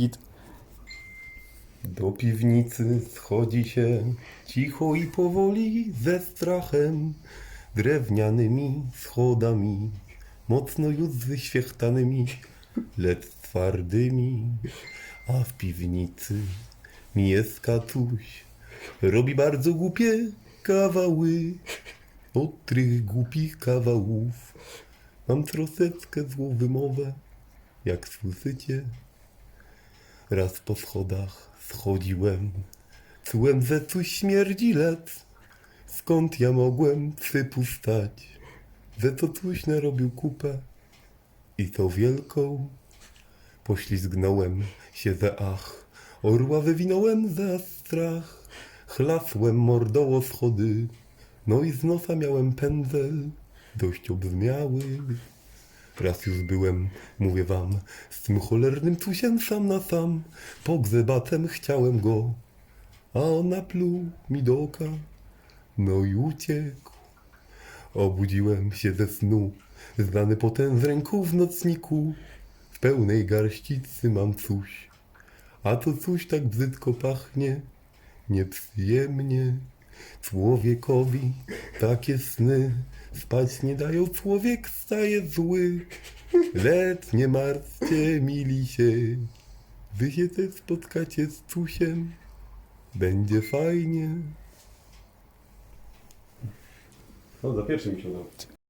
git. Do piwnicy schodzi się cicho i powoli ze strachem, drewnianymi schodami, mocno już wyświechtanymi, lecz twardymi. A w piwnicy jest katuś, robi bardzo głupie kawały. Od tych głupich kawałów mam troszeczkę złą wymowę, jak słyszycie. Raz po schodach schodziłem, czułem, że coś śmierdzi lec. Skąd ja mogłem przypuszczać, że to coś narobił kupę i to wielką. Poślizgnąłem się ze ach, orła wywinąłem za strach, chlasłem mordą o schody, no i z nosa miałem pędzel, dość obzmiały. Raz już byłem, mówię wam, z tym cholernym tusiem sam na sam, pogrzebacem chciałem go, a on napluł mi do oka, no i uciekł. Obudziłem się ze snu, znany potem z ręką w nocniku, w pełnej garści trzymam coś, a to coś tak brzydko pachnie, nieprzyjemnie. Człowiekowi takie sny spać nie dają, człowiek staje zły. Lecz nie martwcie, mili się, wy się też spotkacie z cusiem, będzie fajnie. No, za pierwszy mi się.